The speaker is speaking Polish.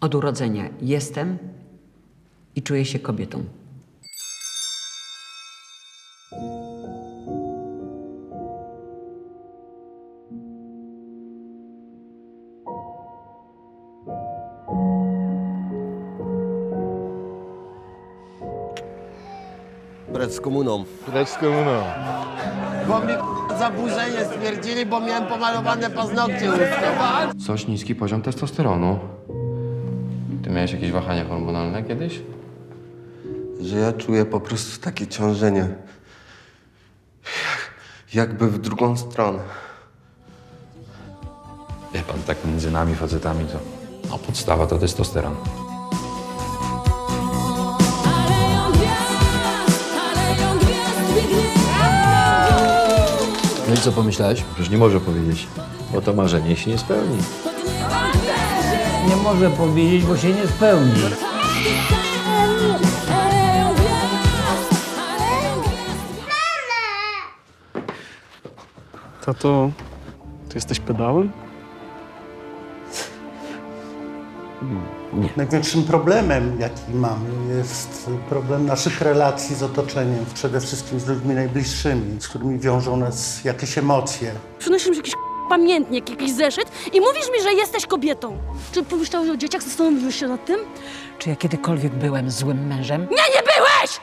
Od urodzenia jestem i czuję się kobietą. Brać z komuną. Z komuną. Bo mi zaburzenie stwierdzili, bo miałem pomalowane paznokcie. Coś niski poziom testosteronu. Ty miałeś jakieś wahania hormonalne kiedyś? Że ja czuję po prostu takie ciążenie. Jak, jakby w drugą stronę. Wie pan, tak między nami facetami to no, podstawa to testosteron. Aleją gwiazd, aleją gwiazd, biegnie No i co pomyślałeś? Przecież nie może powiedzieć, bo to marzenie się nie spełni. Nie może powiedzieć, bo się nie spełni. Tato, ty jesteś pedałem? Największym problemem, jaki mamy, jest problem naszych relacji z otoczeniem, przede wszystkim z ludźmi najbliższymi, z którymi wiążą nas jakieś emocje. Przynosisz mi jakiś pamiętnik, jakiś zeszyt i mówisz mi, że jesteś kobietą. Czy pomyślałeś o dzieciach? Zastanowiłeś się nad tym? Czy ja kiedykolwiek byłem złym mężem? Nie, nie byłeś!